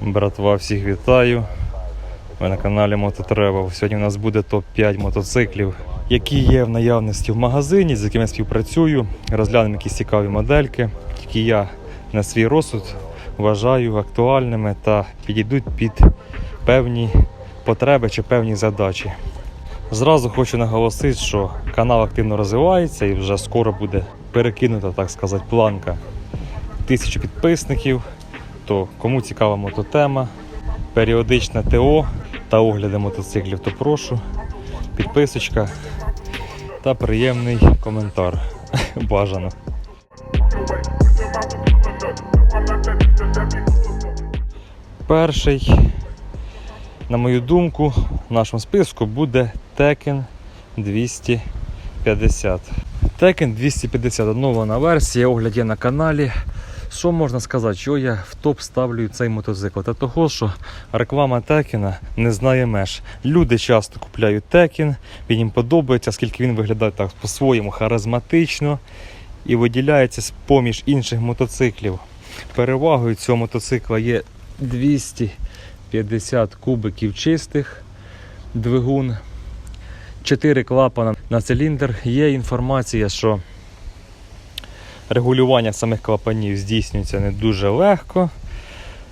Братва, всіх вітаю. Ви на каналі Мототревел. Сьогодні у нас буде топ-5 мотоциклів, які є в наявності в магазині, з якими я співпрацюю. Розглянемо якісь цікаві модельки, які я на свій розсуд вважаю актуальними та підійдуть під певні потреби чи певні задачі. Зразу хочу наголосити, що канал активно розвивається і вже скоро буде перекинута, так сказати, планка тисячу підписників. То кому цікава мототема, періодичне ТО та огляди мотоциклів, то прошу підписочка та приємний коментар. Бажано. Перший, на мою думку, в нашому списку буде Tekken 250. Tekken 250 оновлена версія, огляд є на каналі. Що можна сказати, що я в топ ставлю цей мотоцикл? Та того, що реклама Текіна не знає меж. Люди часто купляють Текін, він їм подобається, оскільки він виглядає так по-своєму харизматично і виділяється з поміж інших мотоциклів. Перевагою цього мотоцикла є 250 кубиків чистих двигун, 4 клапана на циліндр. Є інформація, що регулювання самих клапанів здійснюється не дуже легко.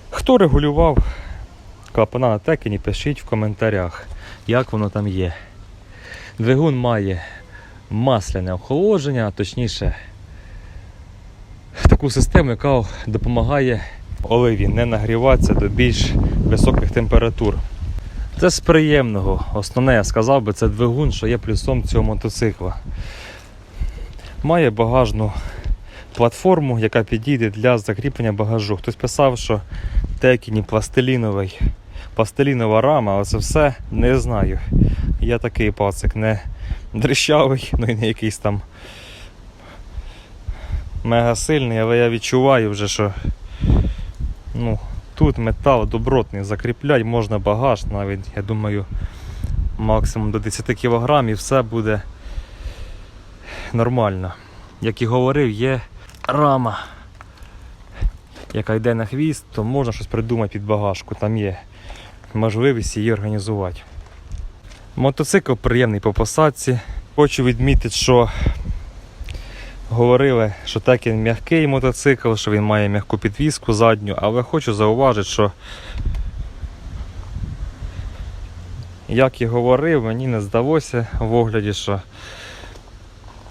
Хто регулював клапана на текені, пишіть в коментарях, як воно там є. Двигун має масляне охолодження, а точніше таку систему, яка допомагає оливі не нагріватися до більш високих температур. Це з приємного. Основне, я сказав би, це двигун, що є плюсом цього мотоцикла. Має багажну платформу, яка підійде для закріплення багажу. Хтось писав, що текіні пластиліновий, пластилінова рама, але це все не знаю. Я такий пацик не дрищавий, ну і не якийсь там мега сильний, але я відчуваю вже, що ну, тут метал добротний, закріплять можна багаж, навіть, я думаю, максимум до 10 кг і все буде нормально. Як і говорив, є рама, яка йде на хвіст, то можна щось придумати під багажку. Там є можливість її організувати. Мотоцикл приємний по посадці. Хочу відмітити, що говорили, що він м'який мотоцикл, що він має м'яку підвіску задню, але хочу зауважити, що як і говорив, мені не здалося в огляді, що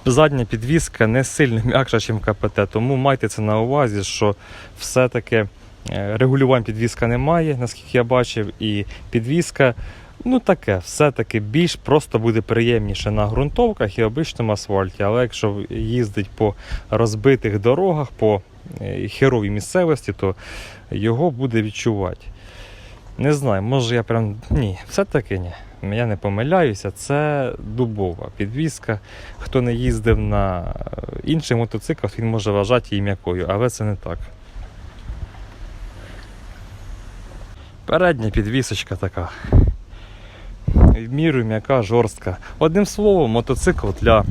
задня підвіска не сильно м'якша, ніж КПТ. Тому майте це на увазі, що все-таки е, регулювань підвіска немає, наскільки я бачив, і підвіска. Ну таке, все-таки більш просто буде приємніше на ґрунтовках і обичному асфальті. Але якщо їздить по розбитих дорогах, по е, херовій місцевості, то його буде відчувати. Не знаю, може я прям. Ні, все-таки ні. Я не помиляюся, це дубова підвіска. Хто не їздив на е, інших мотоциклах, він може вважати її м'якою, але це не так. Передня підвісочка така. В міру м'яка, жорстка. Одним словом, мотоцикл для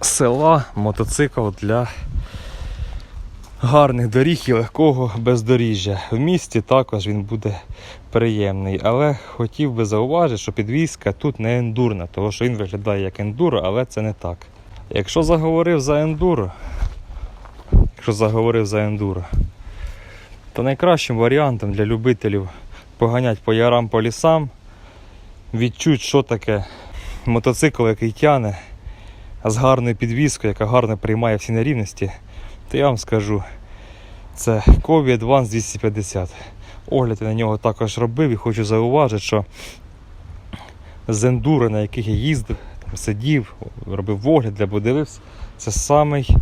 села, мотоцикл для гарних доріг і легкого бездоріжжя. В місті також він буде приємний. Але хотів би зауважити, що підвізка тут не ендурна, тому що він виглядає як ендуро, але це не так. Якщо заговорив за ендуро, якщо заговорив за ендуро, то найкращим варіантом для любителів поганять по ярам по лісам, відчуть, що таке мотоцикл, який тяне, з гарною підвіскою, яка гарно приймає всі нерівності, то я вам скажу, це Кові Advance 250. Огляд я на нього також робив і хочу зауважити, що з ендуро, на яких я їздив, сидів, робив огляд, я подивився, це самий,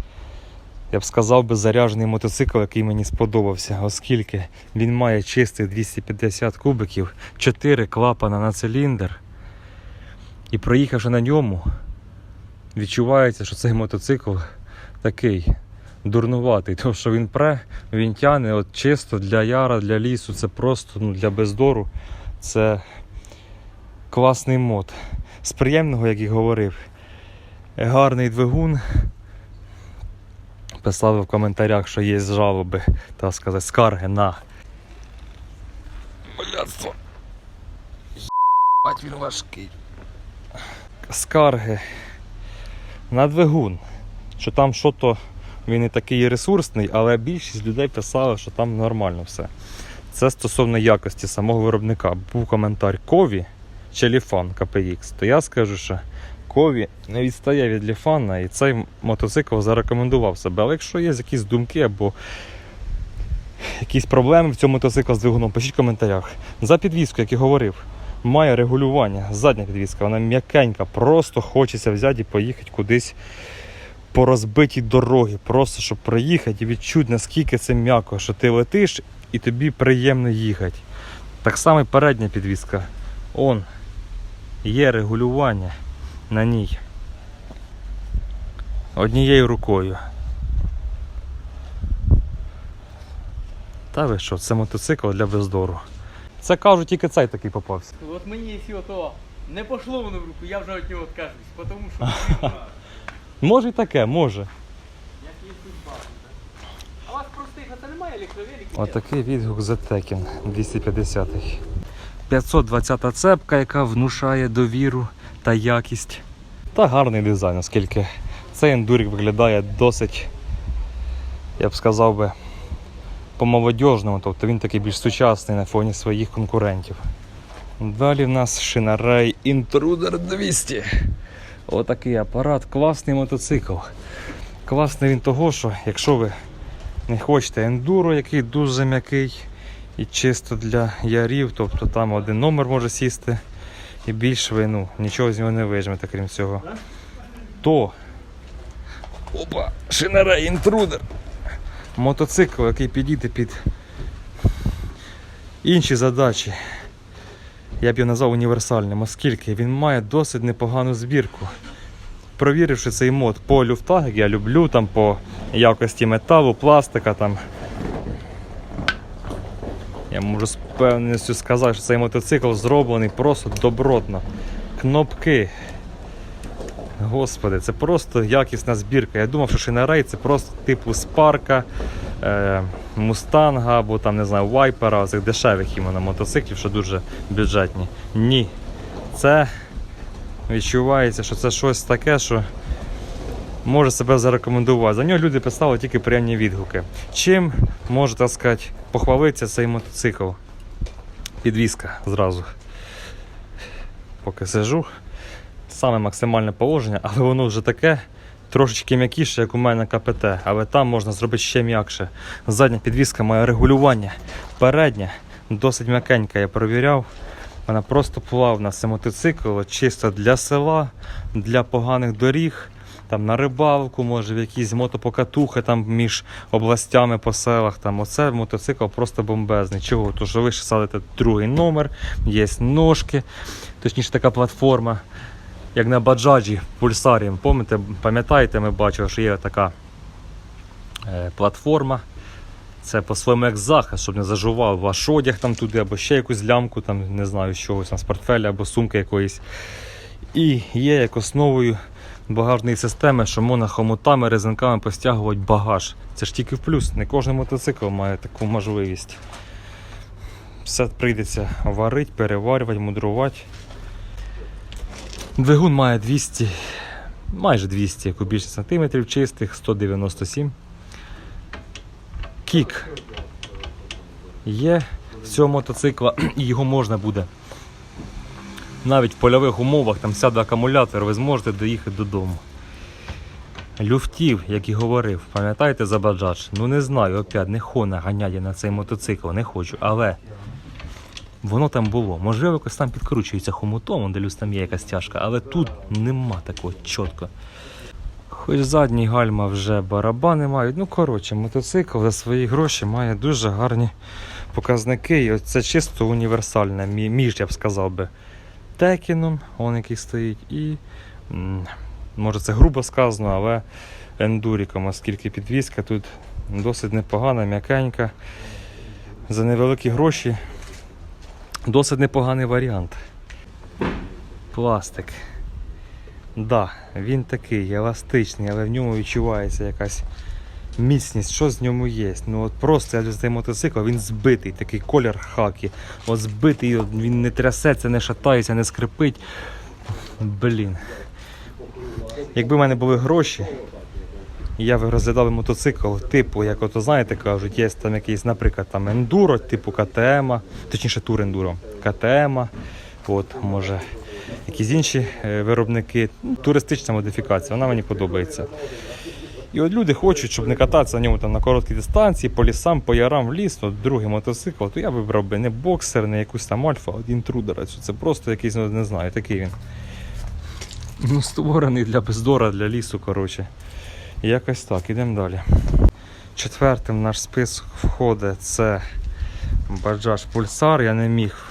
я б сказав би, заряджений мотоцикл, який мені сподобався, оскільки він має чистих 250 кубиків, 4 клапана на циліндр. І проїхавши на ньому, відчувається, що цей мотоцикл такий дурнуватий, тому що він пре, він тяне от чисто для яра, для лісу, це просто ну, для бездору. Це класний мод. З приємного, як і говорив, Гарний двигун. Писали в коментарях, що є жалоби, так сказати, скарги на. Блядство. Єбать, він важкий. Скарги на двигун. Що там що-то він не такий ресурсний, але більшість людей писали, що там нормально все. Це стосовно якості самого виробника. Був коментар Кові чи Ліфан KPX, то я скажу, що Кові не відстає від Ліфана і цей мотоцикл зарекомендував себе. Але якщо є якісь думки або якісь проблеми в цьому мотоциклу з двигуном, пишіть в коментарях. За підвіску, як і говорив, має регулювання. Задня підвіска, вона м'якенька, просто хочеться взяти і поїхати кудись по розбитій дорогі, просто щоб проїхати і відчути, наскільки це м'яко, що ти летиш і тобі приємно їхати. Так само і передня підвіска. Он є регулювання на ній. Однією рукою. Та ви що, це мотоцикл для бездору. Це кажуть, тільки цей такий попався. От мені, якщо ото не пошло воно в руку, я вже від нього відкажусь, тому що Може і таке, може. Як є судьба. А у вас простих, а це немає електровеликів? Отакий відгук за Tekken 250. 520 цепка, яка внушає довіру та якість. Та гарний дизайн, оскільки цей ендурик виглядає досить, я б сказав би, по-молодіжному, тобто він такий більш сучасний на фоні своїх конкурентів. Далі в нас Шинарай Intruder 200. Отакий апарат, класний мотоцикл. Класний він того, що якщо ви не хочете ендуро, який дуже м'який і чисто для ярів, тобто там один номер може сісти і більше ви ну, нічого з нього не вижмете, крім цього. То опа, шинера інтрудер. Мотоцикл, який підійде під інші задачі. Я б його назвав універсальним, оскільки він має досить непогану збірку. Провіривши цей мод по люфтах, як я люблю, там по якості металу, пластика там. Я можу з певністю сказати, що цей мотоцикл зроблений просто добротно. Кнопки. Господи, це просто якісна збірка. Я думав, що Шинарей це просто типу спарка, е, мустанга або там, не знаю, вайпера, цих дешевих іменно мотоциклів, що дуже бюджетні. Ні. Це відчувається, що це щось таке, що може себе зарекомендувати. За нього люди писали тільки приємні відгуки. Чим може, так сказати, похвалитися цей мотоцикл? Підвізка зразу. Поки сижу. Саме максимальне положення, але воно вже таке трошечки м'якіше, як у мене КПТ, але там можна зробити ще м'якше. Задня підвізка має регулювання. Передня досить м'якенька, я перевіряв. Вона просто плавна. Це мотоцикл чисто для села, для поганих доріг, там на рибалку, може, в якісь мотопокатухи там між областями по селах. Там оце мотоцикл просто бомбезний. Чого? Що ви ще садите другий номер, є ножки, точніше така платформа. Як на баджаджі пульсарі. Пам'ятаєте, ми бачили, що є така е, платформа. Це по-своєму як захист, щоб не зажував ваш одяг там туди, або ще якусь лямку, там, не знаю, з чогось там, з портфеля або сумки якоїсь. І є як основою багажної системи, що можна хомутами, резинками постягувати багаж. Це ж тільки в плюс. Не кожен мотоцикл має таку можливість. Все прийдеться варити, переварювати, мудрувати. Двигун має 200, майже 200 кубічних сантиметрів чистих, 197. Кік є з цього мотоцикла, і його можна буде. Навіть в польових умовах там сяде акумулятор, ви зможете доїхати додому. Люфтів, як і говорив, пам'ятаєте за баджадж? Ну не знаю, опять не хона ганяє на цей мотоцикл, не хочу, але воно там було. Можливо, якось там підкручується хомутом, де люс там є якась тяжка, але тут нема такого чітко. Хоч задні гальма вже барабани мають. Ну, коротше, мотоцикл за свої гроші має дуже гарні показники. І це чисто універсальне, між, я б сказав би, текіном, он який стоїть, і може це грубо сказано, але ендуріком, оскільки підвізка тут досить непогана, м'якенька. За невеликі гроші досить непоганий варіант. Пластик. Да, він такий еластичний, але в ньому відчувається якась міцність, що з ньому є. Ну от просто я цей мотоцикл, він збитий, такий колір хакі. От збитий, він не трясеться, не шатається, не скрипить. Блін. Якби в мене були гроші, я би розглядав мотоцикл, типу, як ото знаєте, кажуть, є там якийсь, наприклад, там ендуро, типу КТМ, точніше тур ендуро, КТМ, от, може, якісь інші е, виробники. Ну, туристична модифікація, вона мені подобається. І от люди хочуть, щоб не кататися на ньому там на короткій дистанції, по лісам, по ярам в ліс, от другий мотоцикл, то я вибрав би не боксер, не якусь там альфа, а інтрудера. Це просто якийсь, ну, не знаю, такий він. Ну, створений для бездора, для лісу, коротше. Якось так, ідемо далі. Четвертим наш список входить це Bajaj Pulsar. Я не міг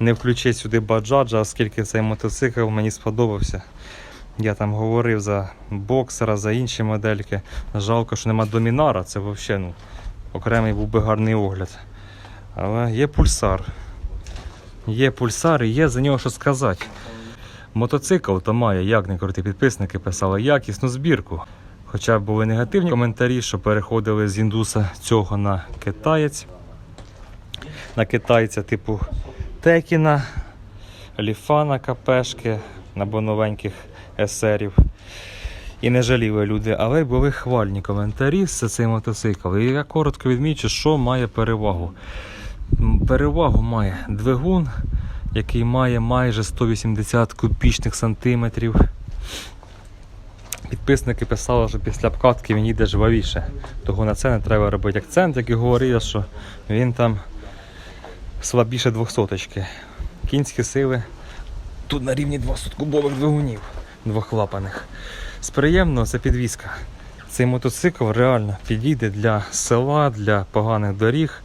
не включити сюди Bajaj, оскільки цей мотоцикл мені сподобався. Я там говорив за боксера, за інші модельки. Жалко, що нема домінара, це взагалі ну, окремий був би гарний огляд. Але є пульсар. Є пульсар і є за нього що сказати. Мотоцикл то має, як не крути підписники писали, якісну збірку. Хоча були негативні коментарі, що переходили з індуса цього на китаєць. На китайця типу Текіна, Ліфана КПшки або новеньких есерів. І не жаліли люди, але були хвальні коментарі за цей мотоцикл. І я коротко відмічу, що має перевагу. Перевагу має двигун, який має майже 180 кубічних сантиметрів. Підписники писали, що після обкатки він їде жвавіше. Того на це не треба робити акцент, як і говорив, що він там слабіше 200 Кінські сили тут на рівні 200-кубових двигунів двохлапаних. З це підвізка. Цей мотоцикл реально підійде для села, для поганих доріг.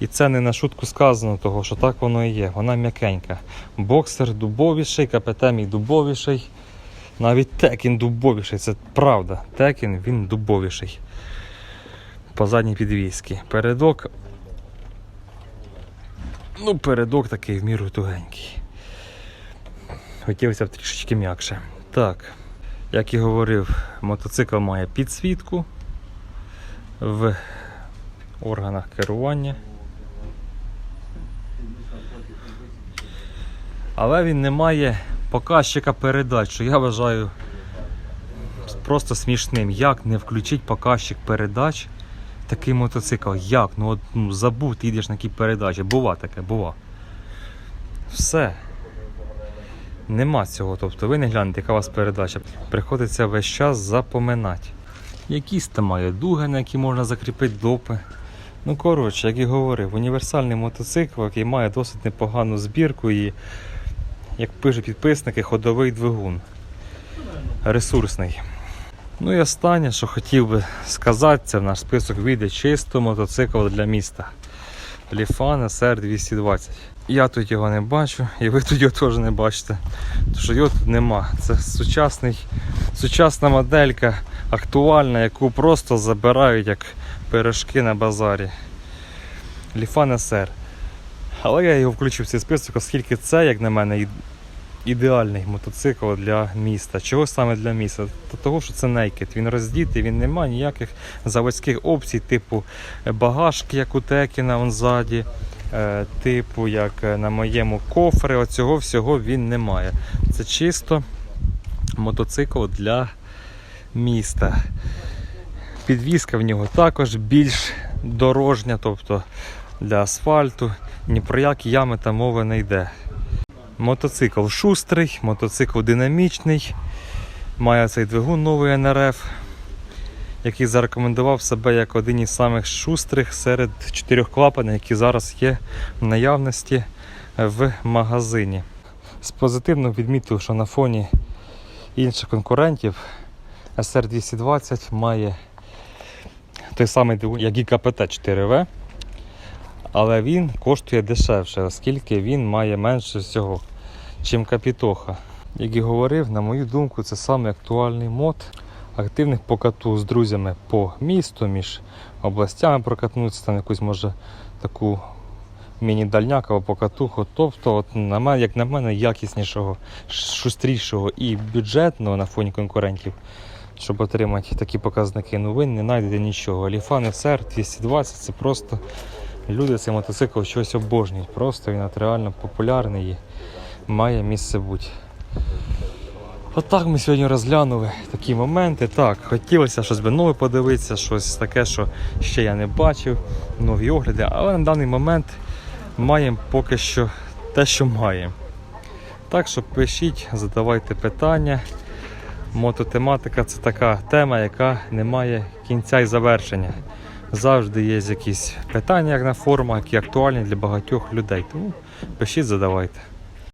І це не на шутку сказано, того, що так воно і є. Вона м'якенька. Боксер дубовіший, КПТ мій дубовіший. Навіть Текін дубовіший, це правда. Текін він дубовіший. По задній підвізці. Передок. Ну, передок такий в міру тугенький. Хотілося б трішечки м'якше. Так, як і говорив, мотоцикл має підсвітку в органах керування. Але він не має показчика передач, що я вважаю просто смішним. Як не включить показчик передач такий мотоцикл? Як? Ну, от, ну забув, ти йдеш на які передачі. Бува таке, бува. Все. Нема цього. Тобто ви не глянете, яка у вас передача. Приходиться весь час запоминати. Якісь там має дуги, на які можна закріпити допи. Ну, коротше, як і говорив, універсальний мотоцикл, який має досить непогану збірку і, як пишуть підписники, ходовий двигун. Ресурсний. Ну і останнє, що хотів би сказати, це в наш список вийде чисто мотоцикл для міста. Ліфан SR 220. Я тут його не бачу, і ви тут його теж не бачите. Тому що його тут нема. Це сучасний, сучасна моделька, актуальна, яку просто забирають як пирожки на базарі. Ліфан SR. Але я його включив в цей список, оскільки це, як на мене, ідеальний мотоцикл для міста. Чого саме для міста? Та того, що це Naked. Він роздітий, він не має ніяких заводських опцій, типу багажки, як у Текіна, он ззаді, типу, як е, на моєму кофрі. Оцього всього він не має. Це чисто мотоцикл для міста. Підвізка в нього також більш дорожня, тобто для асфальту. Ні про які ями та мови не йде. Мотоцикл шустрий, мотоцикл динамічний, має цей двигун новий НРФ, який зарекомендував себе як один із самих шустрих серед чотирьох клапанів, які зараз є в наявності в магазині. З позитивно відмітив, що на фоні інших конкурентів SR220 має той самий двигун, як і КПТ 4В, але він коштує дешевше, оскільки він має менше всього, чим Капітоха. Як і говорив, на мою думку, це самий актуальний мод активних покату з друзями по місту, між областями прокатнутися, там якусь може таку міні-дальняк або покатуху. Тобто, от, на мене, як на мене, якіснішого, шустрішого і бюджетного на фоні конкурентів, щоб отримати такі показники, ви не знайдете нічого. Ліфан FSR 220 це просто люди цей мотоцикл щось обожнюють. Просто він от реально популярний і має місце бути. Отак ми сьогодні розглянули такі моменти. Так, хотілося щось би нове подивитися, щось таке, що ще я не бачив, нові огляди, але на даний момент маємо поки що те, що маємо. Так що пишіть, задавайте питання. Мототематика це така тема, яка не має кінця і завершення. Завжди є якісь питання як на форумах, які актуальні для багатьох людей. Тому пишіть, задавайте.